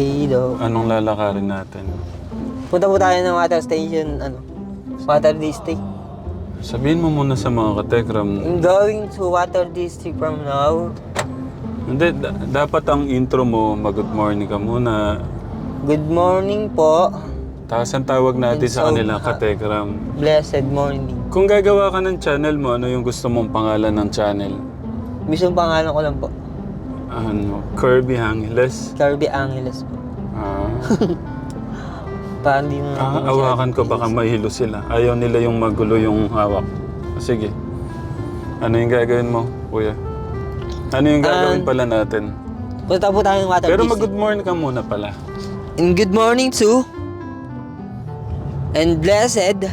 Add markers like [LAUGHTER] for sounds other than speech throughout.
Do. Anong lalakarin natin? Punta po tayo ng water station, ano, water district. Sabihin mo muna sa mga katekram. I'm going to water district from now. Hindi, da- dapat ang intro mo, mag-good morning ka muna. Good morning po. Tapos ang tawag natin And sa so, kanila ha- katekram. Blessed morning. Kung gagawa ka ng channel mo, ano yung gusto mong pangalan ng channel? Mismo pangalan ko lang po. Ano? Kirby Angeles? Kirby Angeles po. Ah, [LAUGHS] Para hindi mo ah, awakan ko baka mahilo sila. Ayaw nila yung magulo yung hawak. Sige. Ano yung gagawin mo, kuya? Ano yung gagawin Um, pala natin? Punta po tayo ng water Pero mag-good morning ka muna pala. And good morning to and blessed.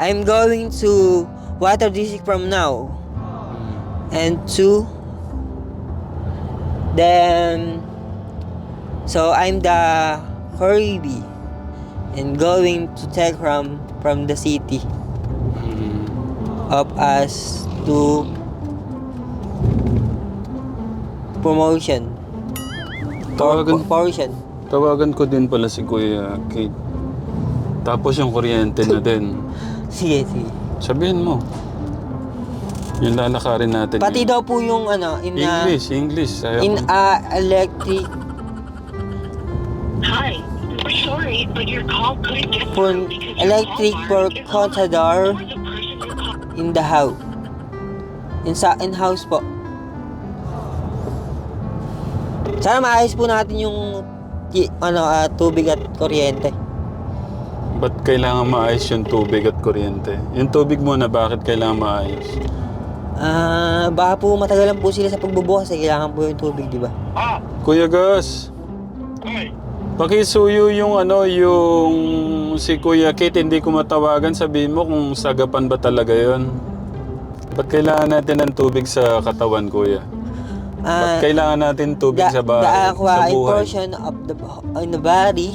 I'm going to water district from now and to then so I'm the Kirby and going to take from from the city of us to promotion Tawagan, portion tawagan ko din pala si Kuya Kate. Tapos yung kuryente na din. [LAUGHS] sige sige Sabihin mo. Yung lalakarin natin. Pati yun. daw po yung ano, in a, English, English. Ayaw in ko. a electric Hi, we're sorry, but your call couldn't get for through because your electric call for bar is contador or the person you called. in the house. In sa in house po. Sana maayos po natin yung ano ah, tubig at kuryente. Ba't kailangan maayos yung tubig at kuryente? Yung tubig muna, bakit kailangan maayos? Ah, baka po matagalan po sila sa pagbubukas, eh, kailangan po yung tubig, di ba? Kuya Gus, Hi. pakisuyo yung ano, yung si Kuya Kate, hindi ko matawagan. Sabihin mo kung sagapan ba talaga yon. Ba't kailangan natin ng tubig sa katawan, Kuya? Ah, Ba't kailangan natin tubig the, sa, ba- the sa aqua buhay? portion of the in the body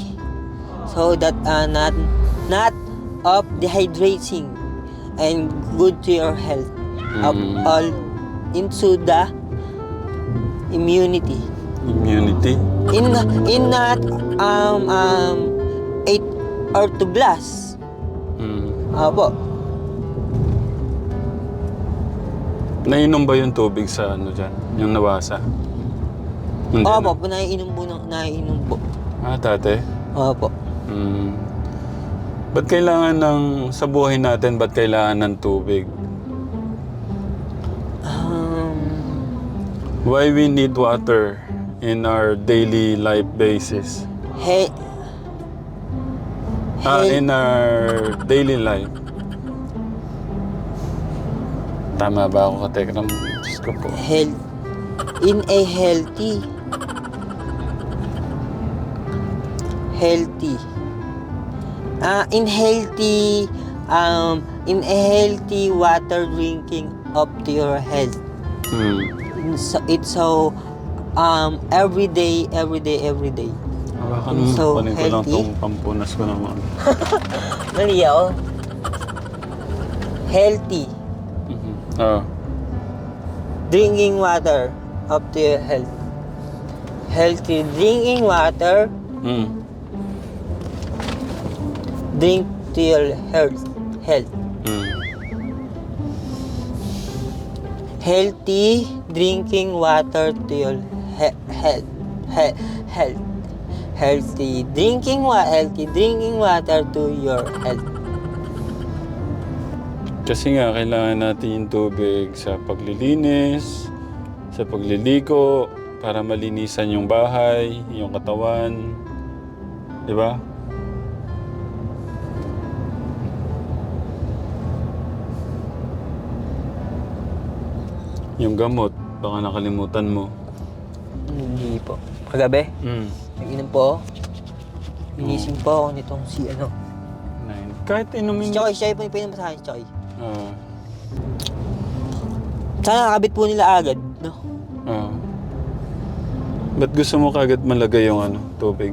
so that uh, not not of dehydrating and good to your health of Mm. all into the immunity Immunity? in in not um um eight or to blast Mm. Apo. Nainom ba yung tubig sa ano dyan? Yung nawasa? Hindi Opo, na. po naiinom po ng naiinom po. Ah, tate? Opo. Mm. Ba't kailangan ng, sa buhay natin, ba't kailangan ng tubig? Why we need water in our daily life basis? he, Ah, he- in our daily life. Tama ba ako, Katekram? Diyos ko po. health in a healthy healthy uh, in healthy um in a healthy water drinking up to your health Hmm. So it's so um every day every day every day Hawakan mo, So, kunin ko lang healthy? tong pampunas ko naman. Mali ako healthy Mhm. Ah. drinking water up to your health healthy drinking water Mm. drink to your health health Mm. healthy drinking water to your he- health he- health healthy drinking wa- healthy drinking water to your health Kasi nga, kailangan natin yung tubig sa paglilinis, sa pagliliko, para malinisan yung bahay, yung katawan. Di ba? Yung gamot, baka nakalimutan mo. hindi po kagabi Mm. nag-inom po ako Inising po ako nitong si ano Nine. Kahit si inumin... Choy si Choy po yung pinam sa akin Choy Ah. sana nakabit po nila agad no ah. Ba't gusto mo kagad malagay yung ano, tubig?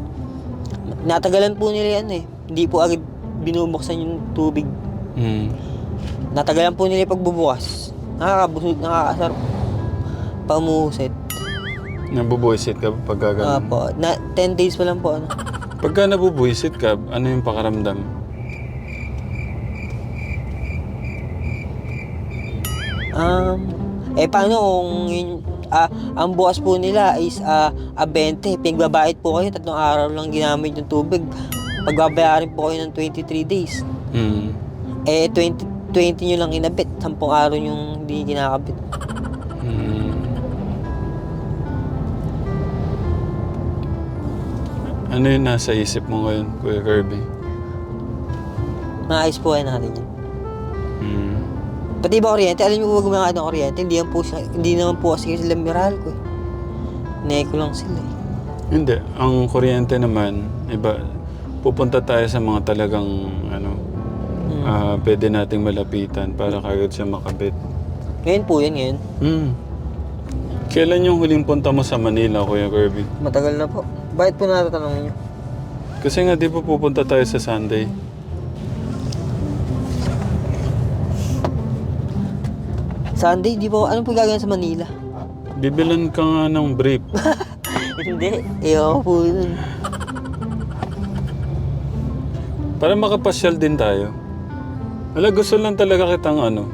natagalan po nila yan eh hindi po agad binubuksan yung tubig Mm. natagalan po nila yung pagbubukas nakakabusog nakakasarap pamuset Nabubuisit ka pagka ganun? Opo. Na, 10 days pa lang po, ano. Pagka nabubuisit ka, ano yung pakaramdam? Um, eh, paano kung yun, ah, ang bukas po nila is ah, a 20. Pinagbabait po kayo, tatlong araw lang ginamit yung tubig. Pagbabayarin po kayo ng 23 days. Mm. Eh, 20, 20 nyo lang inabit. 10 araw yung hindi kinakabit. Mm. Ano yung nasa isip mo ngayon, Kuya Kirby? Maayos po kayo natin yan. Mm. Pati ba kuryente? Alam niyo po ba gumagamit ng kuryente? Hindi, naman po, siya- hindi naman po kasi sila miral ko eh. Neko lang sila eh. Hindi. Ang kuryente naman, iba, pupunta tayo sa mga talagang, ano, Hmm. ah, pwede nating malapitan para kagad siya makabit. Ngayon po yan ngayon. Hmm. Kailan yung huling punta mo sa Manila, Kuya Kirby? Matagal na po. Bakit po natatanong niyo? Kasi nga, di ba pupunta tayo sa Sunday? Sunday, di ba? Ano po gagawin sa Manila? Bibilan ka nga ng brief. [LAUGHS] Hindi. Ko po yun. Para makapasyal din tayo. Wala, gusto lang talaga kitang ano,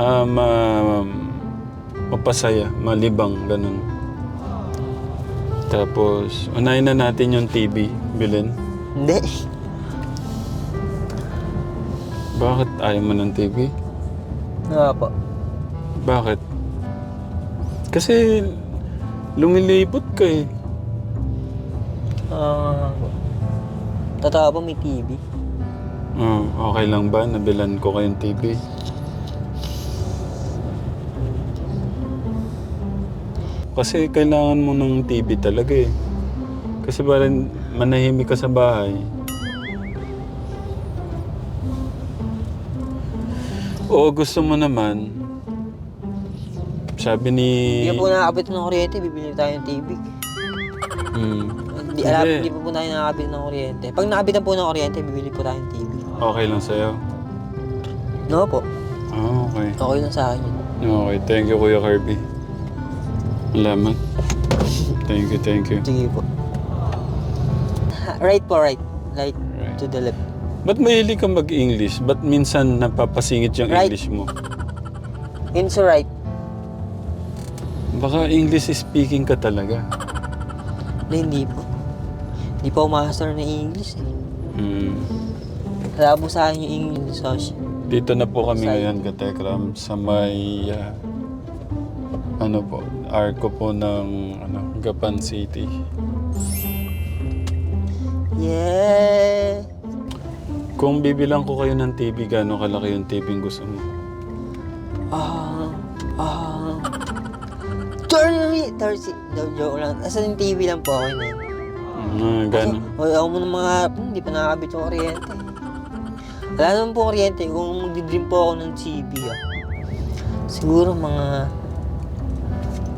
ah, ma- mapasaya, malibang, ganun. Tapos, unahin na natin yung TV, bilin. Hindi. Bakit ayaw mo ng TV? Nga po. Bakit? Kasi lumilipot ka eh. Ah, totoo po may TV. Oh, okay lang ba? Nabilan ko kayong TV. Kasi kailangan mo ng TV talaga eh. Kasi parang manahimik ka sa bahay. O gusto mo naman, sabi ni... Hindi po nakakabit ng kuryente, bibili tayo ng TV. Hmm, Hindi, alam, Hindi. po po tayo nakakabit ng kuryente. Pag nakabit na po ng kuryente, bibili po tayo ng TV. okay lang sa'yo? No po. Ah, okay. Okay lang sa akin yun. Okay, thank you Kuya Kirby. Salamat. Thank you, thank you. Sige po. Right po, right. Right Right. to the left. Ba't mahilig ka mag-English? Ba't minsan napapasingit yung Right. English mo? Into right. Baka English speaking ka talaga. Na hindi po. Hindi po master ng English eh. Hmm. Wala po sa akin yung English social. Dito na po kami Saan? ngayon, Katekram, sa may, ah, ano po, arko po ng ano, Gapan City. Yeah! Kung bibilang ko kayo ng TV, gano'ng kalaki yung TV yung gusto mo? Ah, ah. Thirty, thirty. No, joke lang. Asa yung TV lang po ako yun. Ah, gano'n. O, ako mo ng mga, hindi pa nakakabit yung kuryente. Wala naman po kuryente. Kung magdi-dream po ako ng TV, ah. Siguro mga,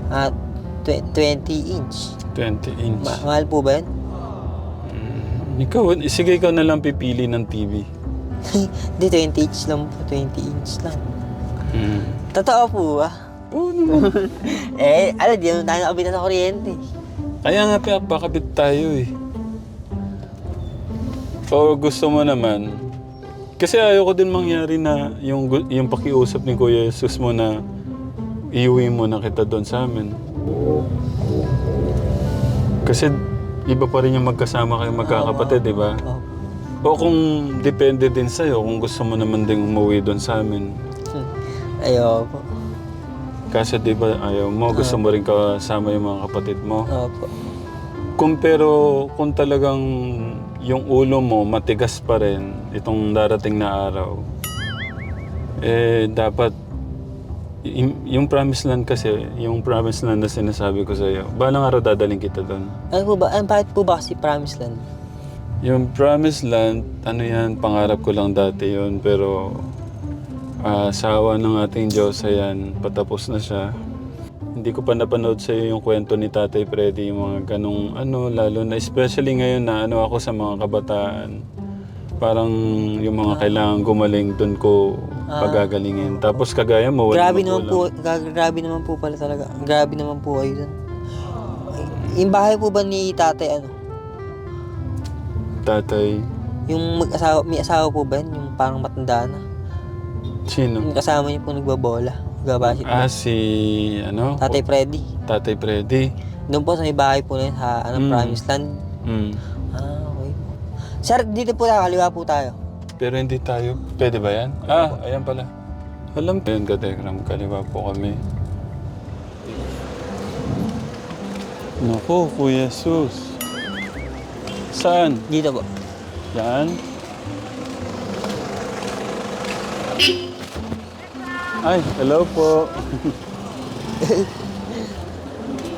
ah, tw- 20 inch. 20 inch. Ma- mahal po ba yan? Ikaw, sige ikaw na lang pipili ng TV. [LAUGHS] Hindi, 20 inch lang po. 20 inch lang. Hmm. Totoo po ah. Oo naman. [LAUGHS] Eh, ano, di naman tayo nakabitan ng kuryente. Kaya nga pinapakabit tayo eh. O gusto mo naman, kasi ayoko din mangyari na yung, gu- yung pakiusap ni Kuya Jesus mo na iuwi mo na kita doon sa amin. Kasi iba pa rin yung magkasama kayo magkakapatid, di ba? O kung depende din sa'yo, kung gusto mo naman din umuwi doon sa amin. Ayaw po. Kasi di ba ayaw mo, gusto mo rin kasama yung mga kapatid mo. Opo. Kung pero kung talagang yung ulo mo matigas pa rin itong darating na araw, eh dapat yung promised land kasi, yung promised land na sinasabi ko sa iyo, balang araw dadaling kita doon. Ano po ba? Ano, bakit po ba kasi Promised Land? Yung promised land, ano yan, pangarap ko lang dati yun, pero ah, sa awa ng ating Diyos, ayan, patapos na siya. Hindi ko pa napanood sa iyo yung kwento ni Tatay Freddy, yung mga ganong ano, lalo na especially ngayon na ano ako sa mga kabataan. Parang yung mga kailangan gumaling doon ko pagagalingin. Tapos kagaya mo, walang Grabe naman po, gra- grabe naman po pala talaga. Grabe naman po kayo dun. Yung bahay po ba ni tatay ano? Tatay. Yung mag-asawa, may asawa po ba yun? Yung parang matanda na. Sino? Yung kasama niyo po nagbabola. Gabasit. Ah, si... Ano? Tatay Freddy. Tatay Freddy. Doon po sa may bahay po na yun, sa ano, Mm. Promise Land. Mm. Ah, okay. Sir, dito po tayo, kaliwa po tayo. Pero hindi tayo. Pwede ba yan? Ah, ayan pala. Alam ko yun, Katekram. Kaliwa po kami. Naku, Kuya Sus. Saan? Dito po. Yan? Ay, hello po. [LAUGHS]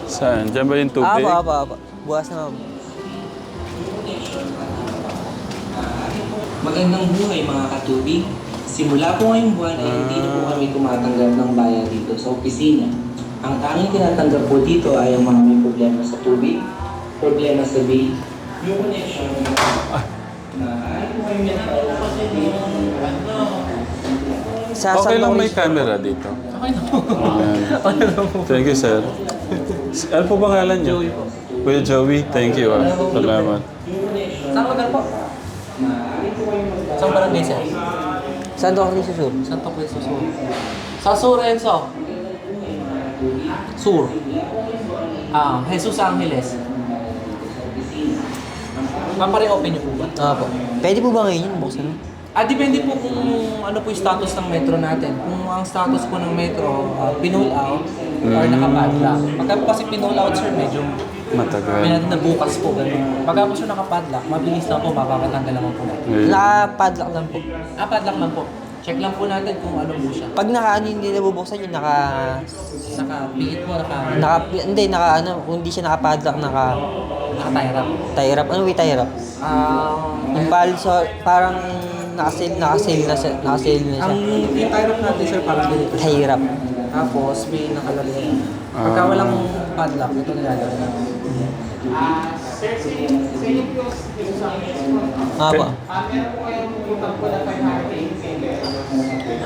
Saan? Diyan ba yung tubig? Apo, apo, apo. Bukas na po. Magandang buhay mga katubig. Simula po ngayong buwan ay hindi na po kami tumatanggap ng bayan dito sa opisina. Ang tanging tinatanggap po dito ay ang mga may problema sa tubig, problema sa bill, yung connection na ay po kayo may Sa Okay Santa lang may camera dito. Okay na Thank you, sir. Ano po pangalan niyo? Joey po. Kuya Joey, thank you. Ah. Salamat. Saan lugar po? Saan barangay sir? Santo Cruz Sur. Santo Cristo Sur. Sa Sur Enzo. Sur. Ah, Jesus Angeles. Mapare-open niyo po ba? Apo. Pwede po ba ngayon yun? Buksan? Ah, depende po kung ano po yung status ng metro natin. Kung ang status po ng metro, uh, pinull out or nakapadlock. Pagka po kasi pinull out, sir, medyo may Matagal. natin na bukas po. Ganun. Pagka po sir nakapadlock, mabilis lang po, makakatanggal naman po natin. Ngayon. Naka-padlock lang po. Ah, padlock lang po. Check lang po natin kung ano po siya. Pag naka ano hindi nabubuksan yun, naka... Naka-piit po, naka, naka hindi, naka ano, kung hindi siya naka-padlock, naka... naka-tie wrap. Tie wrap. Ano yung tie wrap? Ah, Yung pal, so, parang naka-sale, naka-sale na siya. Naka-sale na ang siya. yung tie wrap natin, sir, parang ganito. Tie wrap. Tapos, may nakalagay. Pagka Ah. walang padlock, ito nilalagay natin. Apo.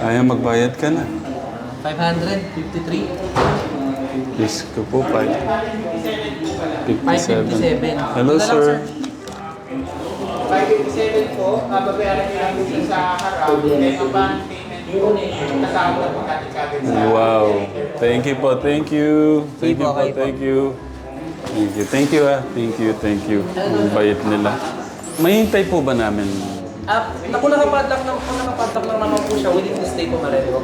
Ayaw magbayad ka na. 553. Diyos ko po, 5. 57. 557. Hello, sir. 557 po, babayaran lang dito sa harap, ang Wow. Thank you po, thank you. Thank you po, thank you. Thank you, thank you ah. Thank you, thank you. Ang bayit nila. Mahintay po ba namin? Ah, naku nakapadlock lang po, nakapadlock lang naman po siya. Within this day po marami ko.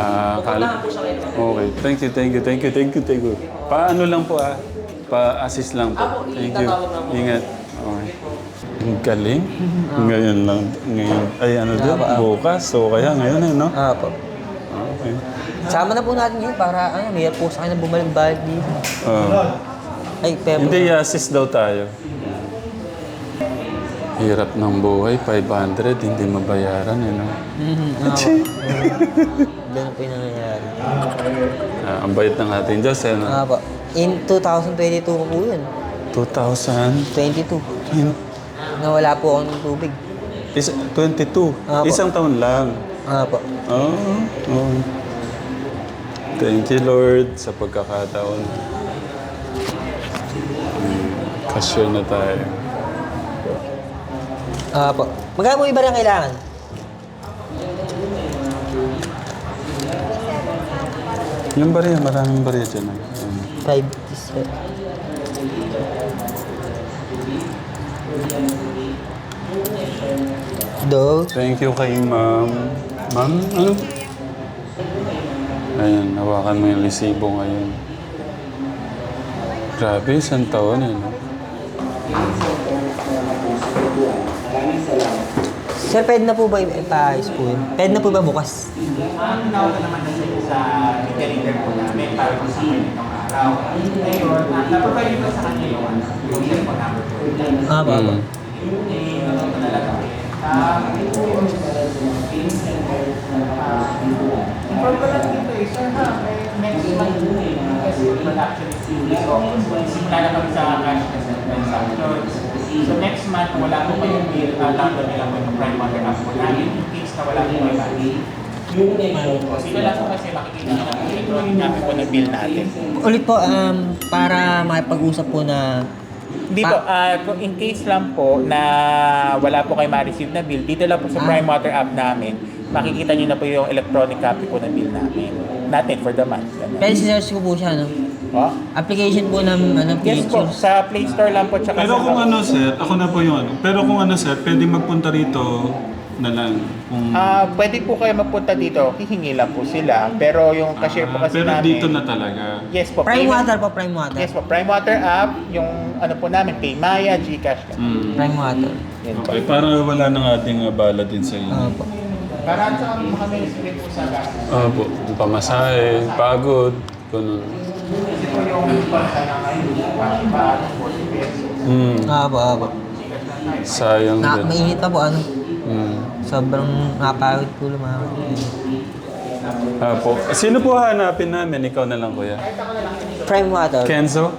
Ah, Pupuntahan kal- po siya ngayon. Okay, thank you, thank you, thank you, thank you, thank you. Paano lang po ah? Pa-assist lang po. Apo, Thank you. Ingat. Ang galing. Ngayon lang. Ngayon. Ay, ano doon? Bukas. So, kaya ngayon eh, no? Apo. Okay. Sama na po natin yun para ano, may po sa akin na bumalik balik dito. Ah. Ay, pero... Hindi, i-assist daw tayo. Hirap ng buhay, 500, hindi mabayaran, eh, no? Mhm, Apo. [LAUGHS] Ganun po yung nangyayari. Ah, ang bait ng ating Diyos, eh, no? Apo. In 2022 po po yun. 2,000. 22. Nawala po ako ng tubig. Is, 22. Apo. Isang taon lang. Apo. Oh, oh. Thank you, Lord, sa pagkakataon. Hmm, Kasya na tayo. Apo. Magkano po iba rin kailangan? Yung bariya, maraming bariya dyan. ah. Ayan. 5 Do. Thank you kay ma'am. Ma'am, ano? Ayan, hawakan mo yung resibo ngayon. Grabe, isang taon eh. No? Sir, pwede na po ba ipaayos po yun? Pwede na po ba bukas? Ang nawala naman na sa'yo sa calendar po namin para po sa itong araw. Ngayon, napapagay ko sa kanya yung yung po. Apo, apo. Mm. Eh, ano ko na lang kami. Ah, inform ko lang dito eh, sir ha, next month kasi production series so simula na kami sa cash transaction. So next month, wala po kayong bill, uh, download nila po yung prime water app po namin. In case na wala po kayo money, Yung Dito cost lang po kasi makikita nyo ang electronic copy po ng bill natin. Ulit po, um, para makipag-usap po na Hindi po, ah, kung in case lang po na wala po kayo ma-receive na bill, dito lang po sa Ah. Prime Water app namin, makikita nyo na po yung electronic copy po ng bill namin. Natin for the month. Ganun. Pwede search ko po siya, no? Oh? Application po ng ano, Yes po, pictures. sa Play Store lang po tsaka Pero sa kung ano sir, ako na po yung ano. Pero kung ano sir, pwede magpunta rito na lang. Kung, Ah, pwede po kayo magpunta dito, hihingi lang po sila. Pero yung cashier po Ah, kasi pero namin... dito na talaga. Yes po. Prime payment- water po, prime water. Yes po, Prime Water app, yung ano po namin, Paymaya, Gcash. Mm. Prime water. Yan po. Okay, para wala nang ating abala din sa inyo. Opo. Para sa mga may po sa gas. Opo, pamasahe, pagod, ganun. Kasi po yung pagka na ngayon, parang ba, 40 pesos. Mm. Opo, opo. Sayang Na, din. mainit pa po, ano? Mm. Sobrang napagod po lumakas. Apo. Sino po hanapin namin? Ikaw na lang, kuya. Prime water. Kenzo?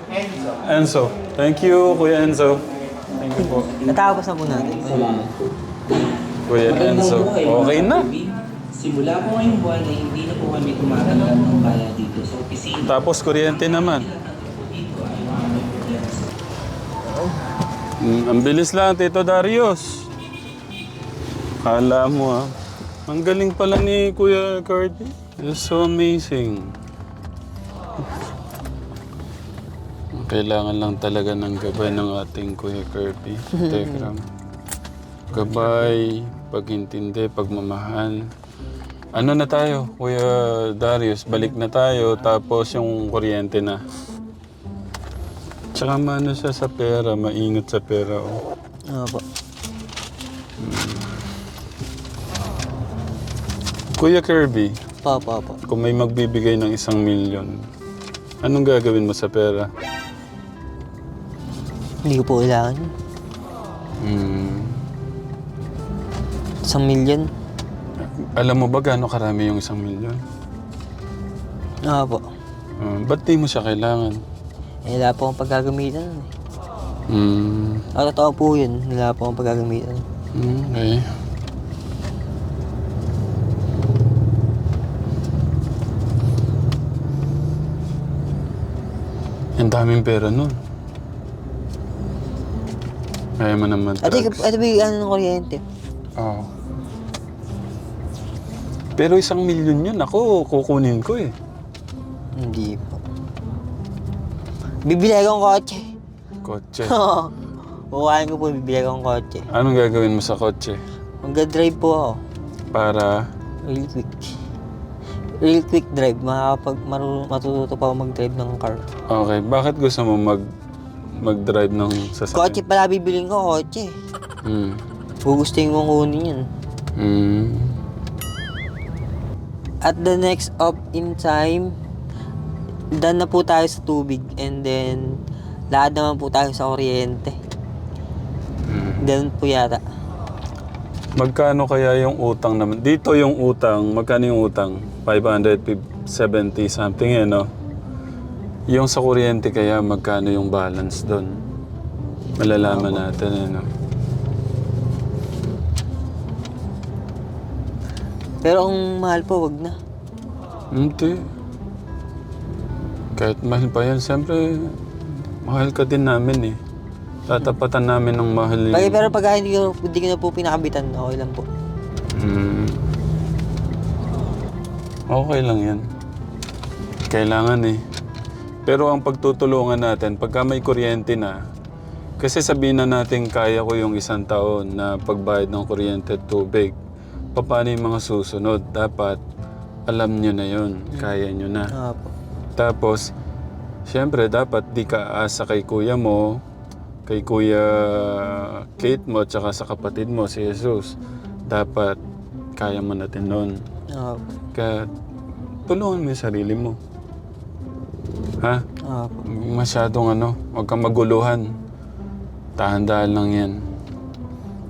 Enzo. Thank you, Kuya Enzo. Thank you po. Natapos na po natin. Kuya Enzo. Okay na. Simula po ngayong buwan ay hindi na po kami tumatanggap ng bayad dito sa opisina. Tapos kuryente naman. Mm, ang bilis lang, Tito Darius. Kala mo ah. Ang galing pala ni Kuya Kirby. It's so amazing. Kailangan lang talaga ng gabay ng ating Kuya Kirby. Tekram. [LAUGHS] Gabay, pagintindi, pagmamahal. Ano na tayo, Kuya Darius? Balik na tayo, tapos yung kuryente na. Tsaka maano siya sa pera, maingat sa pera. Oh. Opo. Kuya Kirby, Opo, opo. kung may magbibigay ng isang milyon, anong gagawin mo sa pera? Hindi ko po kailangan. Hmm. Isang million. Alam mo ba gaano karami yung isang milyon? Opo. Uh, ba't di mo siya kailangan? Eh, wala po akong paggagamitan. nun eh. Hmm. Ah, totoo po yun. Wala po akong paggagamitan. Okay. Ang daming pera nun. Kaya mo naman Ate, drugs. ate ba yung ano ng kuryente? Oo. Pero isang milyon yun, ako kukunin ko eh. Hindi po. Bibili akong kotse. Kotse. [LAUGHS] Oo. Kukuhain ko po, bibili akong kotse. Anong gagawin mo sa kotse? Mag-drive po ako. Para... Real quick. Real quick drive. Makakapag maru- matututo pa ako mag-drive ng car. Okay, bakit gusto mo mag mag-drive ng sasakyan? Kotse pala bibiling ko, kotse. Hmm. Gugustuhin mong kunin yun. Hmm. At the next up in time, done na po tayo sa tubig and then lahat naman po tayo sa kuryente. Hmm. Ganun po yata. Magkano kaya yung utang naman? Dito yung utang, magkano yung utang? 570 something eh, no? Yung sa kuryente kaya, magkano yung balance doon? Malalaman natin eh, no? Pero ang mahal po, wag na. Hindi. Kahit mahal pa yan, siyempre, mahal ka din namin eh. Tatapatan namin ng mahal. Pag, pero pag hindi ko, hindi ko na po pinakabitan, okay lang po. Hmm. Okay lang yan. Kailangan eh. Pero ang pagtutulungan natin, pagka may kuryente na, kasi sabihin na natin kaya ko yung isang taon na pagbayad ng kuryente at tubig, paano yung mga susunod? Dapat alam nyo na yun, kaya nyo na. Tapos, siyempre, dapat di ka asa kay kuya mo, kay kuya Kate mo, tsaka sa kapatid mo, si Jesus. Dapat, kaya mo natin nun. Opo. Kaya, tulungan mo yung sarili mo. Ha? Opo. Masyadong ano, huwag kang maguluhan. Tahan-dahan lang yan.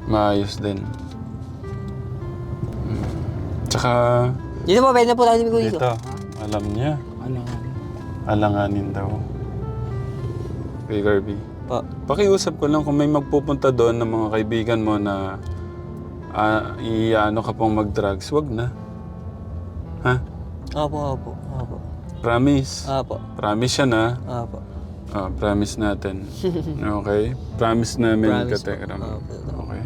Maayos din. Mm. Tsaka, Dito po, pwede na po tayo dito. dito. dito, alam niya. Ano? Alanganin daw. Kay Garby. Po. Pakiusap ko lang kung may magpupunta doon ng mga kaibigan mo na ah, i-ano ka pang mag-drugs, wag na. Ha? Opo, opo, opo. Promise. Opo, Promise siya na. opo. Ah, promise natin. Okay? Promise namin, Promise. Okay.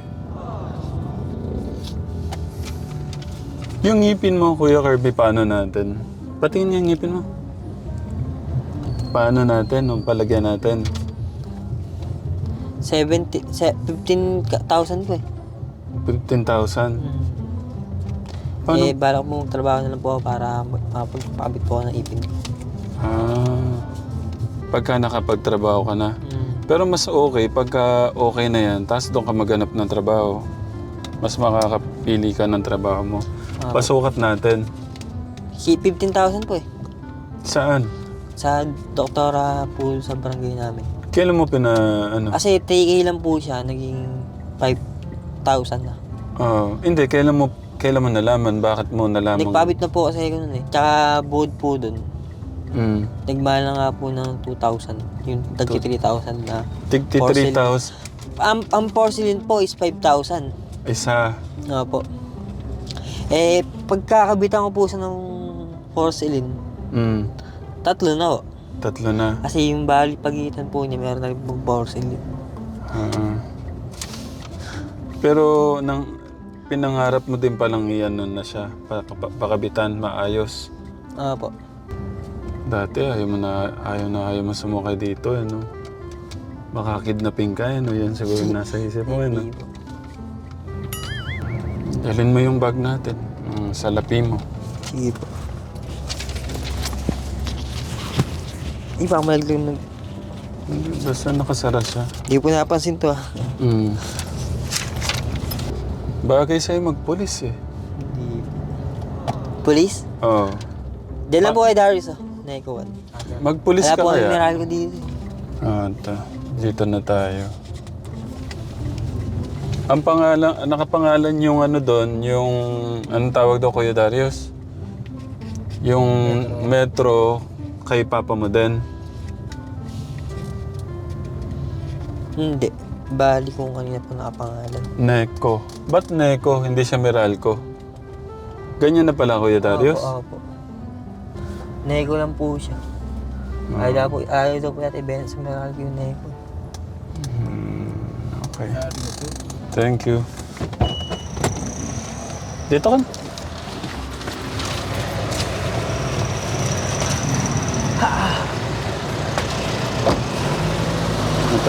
Yung ngipin mo, Kuya Kirby, paano natin? Patingin yung ngipin mo. Paano natin? Nung palagyan natin? 70, se- 15,000 po eh. 15,000. Paano? Eh, balak mo trabaho na lang po ako para makapagpakabit po ako ng ipin ko. Ah, pagka nakapagtrabaho ka na. Mm. Pero mas okay pagka okay na yan, tapos doon ka maghanap ng trabaho. Mas makakapili ka ng trabaho mo. Ah. Pasukat natin. Si 15,000 po eh. Saan? Sa doktora po sa barangay namin. Kailan mo pina, ano? Kasi 3K lang po siya, naging 5,000 na. Oo. hindi, kailan mo, kailan mo nalaman? Bakit mo nalaman? Nagpabit na po kasi ako nun eh. Tsaka buod po dun. Mm. Nagmahal na nga po ng 2,000. Yung tagki 3,000 na. Tigti Porcelain. 3,000. Ang, ang porcelain po is 5,000. Isa. Nga po. Eh, pagkakabitan ko po siya ng porcelain, Mm. tatlo na po. Tatlo na. Kasi yung bali pagitan po niya, meron na rin pong porcelain. Ah. Pero nang pinangarap mo din palang iyan nun na siya, pa, pa- pakabitan, maayos. Nga po. Dati ayaw mo na ayaw na ayaw mo sumakay dito, ano. Makakidnaping ka, ano. Yan siguro nasa isip mo, ano. Hindi po. Dalhin mo yung bag natin. Ang salapi mo. Sige po. Hindi pa ako malaglag ng... Basta nakasara siya. Hindi po napansin to ah. Mm. Bagay sa'yo magpulis eh. Hindi Police? Oo. Diyan lang po kay Darius ah. Neko 1. Magpulis Wala ka po ang kaya? mineral ko dito. Ah, ta. Dito na tayo. Ang pangalan, nakapangalan yung ano doon, yung, anong tawag daw Kuya Darius? Yung metro kay Papa mo din. Hindi. Bali kung kanina po nakapangalan. Neko. Ba't Neko? Hindi siya Meralco. Ganyan na pala Kuya Darius? Opo, opo. Neko lang po siya. Ah. Ayaw daw po, ayaw daw po natin ibenta sa Meralco yung Neko. Okay. Thank you. Dito ka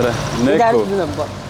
na. Tara,